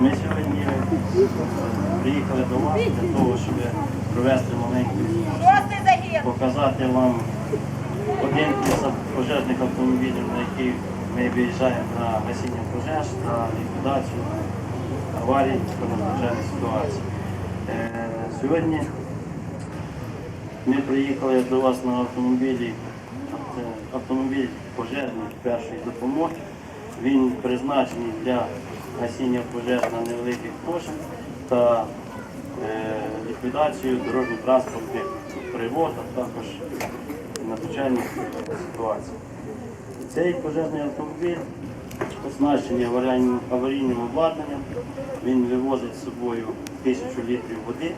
Ми сьогодні приїхали до вас для того, щоб провести маленький показати вам один із пожежних автомобілів, на який ми виїжджаємо на гасіння пожеж та ліквідацію аварій та надзвичайних ситуацій. Е, Сьогодні ми приїхали до вас на автомобілі. Автомобіль пожежний першої допомоги. Він призначений для гасіння пожеж на невеликих площах та е, ліквідацію дорожньо-транспортних пригод, а також надзвичайних ситуацій. Цей пожежний автомобіль оснащений аварійним, обладнанням. Він вивозить з собою 1000 літрів води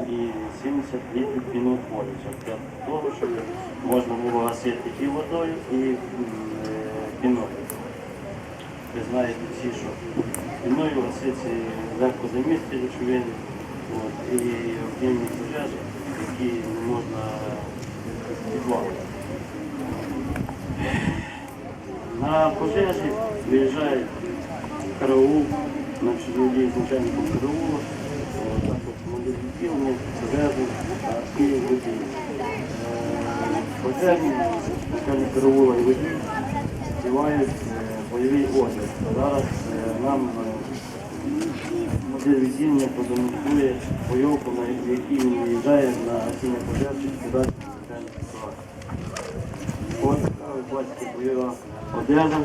і 70 літрів піноутворювача для того, щоб можна було гасити і водою, і е, піною. Ви знаєте всі, що піною гаситься легко замістити речовини і об'ємні пожежі, які не можна відвалити. На пожежі виїжджає караул на чоловік з начальником караулу, також відділення, пожежний і водій. Пожежні, начальник караула і водій співають е, бойовий одяг. Зараз е, нам модель відділення продемонструє бойовку, на якій він виїжджає на гасіння пожежі і кудись ситуації. Ось бачите, бойова одежа.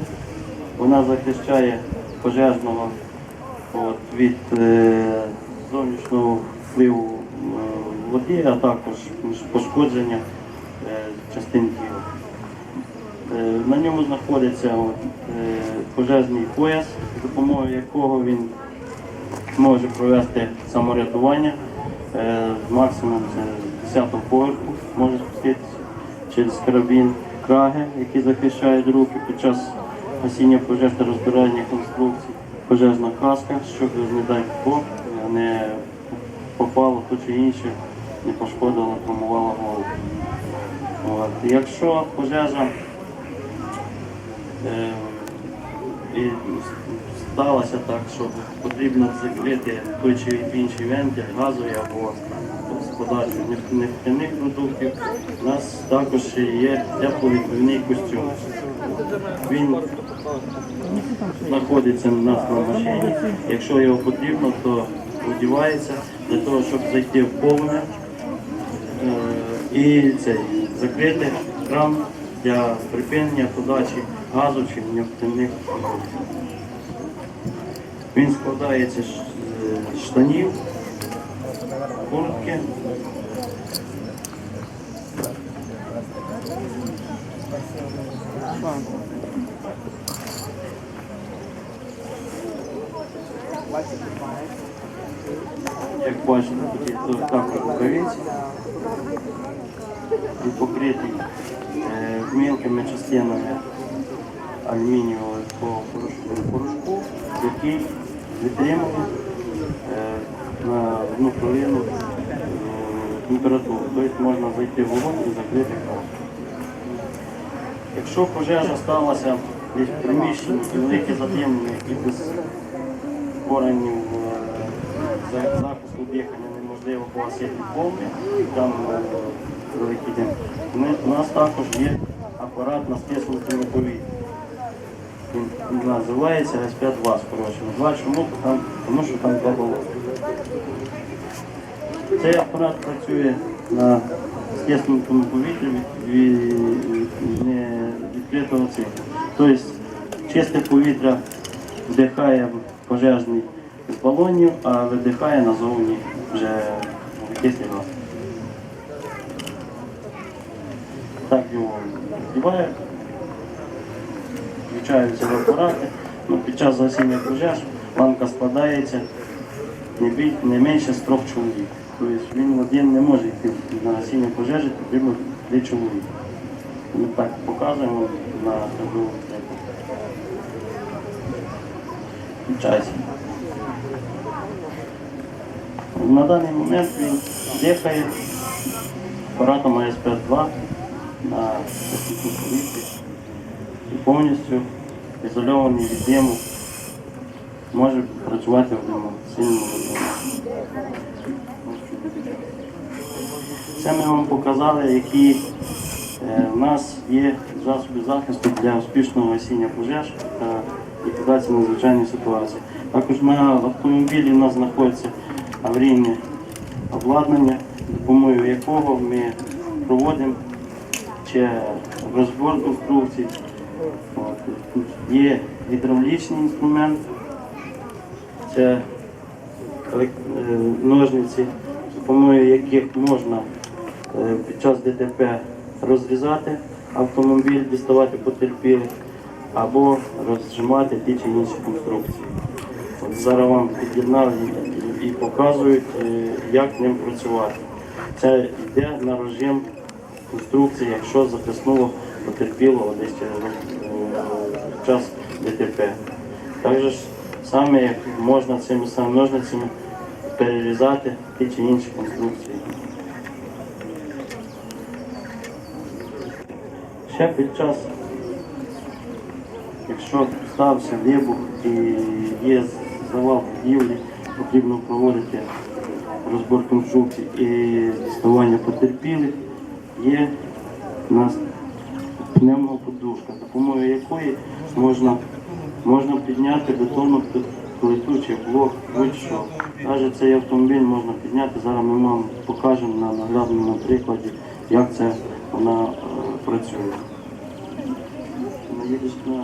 Вона захищає пожежного от, від е, зовнішнього впливу е, води, а також пошкодження е, частин тіла. Е, на ньому знаходиться е, пожежний пояс, з допомогою якого він може провести саморятування. Е, максимум це 10 поверху може спуститися через карабін краги, які захищають руки під час гасіння пожеж та розбирання конструкцій, пожежна каска, щоб, не дай Бог, не попало то чи інше, не пошкодило, травмувало голову. От. Якщо пожежа і сталося так, що потрібно закрити той чи інший вентиль, газовий або з подачі нефтяних продуктів, у нас також є тепловідповідний костюм. Він знаходиться у нас на машині. Якщо його потрібно, то одівається для того, щоб зайти в повне е, і цей, закрити кран для припинення подачі газу чи нефтяних продуктів. Він складається з е, штанів, куртки. Як бачите, то також рукавиці. Він покритий е, мілкими частинами алюмінієвого порошку, який витримує е, на одну хвилину е, температуру. Тобто можна зайти в вогонь і закрити кран. Якщо пожежа сталася десь в приміщенні і велике затемнення і без коронів е, за- запуску дихання неможливо погасити повне, там е, великий. Ми, у нас також є апарат на стиснутому повітрі. Він називається С5 2 скорочено. Два чому? Там, тому що там два балони. Цей апарат працює на стиснутому повітрі від, відкритого циклу. Тобто чисте повітря вдихає пожежний з балонів, а видихає назовні вже газ. Так його вдіває, включаються в апарати. Ну, під час гасіння пожеж ланка складається не, менше з трьох чоловік. Тобто він один не може йти на гасіння пожежі, потрібно три чоловіка. Ми так показуємо на табло. Включайся. На даний момент він дихає апаратом АСП-2 на техніку повітрі і повністю ізольований від диму може працювати в диму, сильному диму. Це ми вам показали, які е, в нас є засоби захисту для успішного гасіння пожеж та ліквідації надзвичайної ситуації. Також на автомобілі у нас знаходиться аварійне обладнання, допомогою якого ми проводимо чи розбор конструкцій. Є гідравлічний інструмент, це е, ножниці, допомогою яких можна е, під час ДТП розрізати автомобіль, діставати потерпілих або розжимати ті чи інші конструкції. От зараз вам під'єднали і, показують, е, як ним працювати. Це йде на режим конструкції, якщо захиснуло потерпілого десь в час ДТП. Також саме як можна цими самими ножницями перерізати ті чи інші конструкції. Ще під час, якщо стався вибух і є завал будівлі, потрібно проводити розбор конструкцій і діставання потерпілих, є у нас пневмоподушка, допомогою якої можна, можна підняти бетонну плиту чи блок, будь-що. Навіть цей автомобіль можна підняти. Зараз ми вам покажемо на наглядному прикладі, як це вона е, працює. Наїдеш на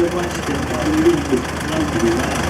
Як ви бачите, автомобіль тут нам підіймає.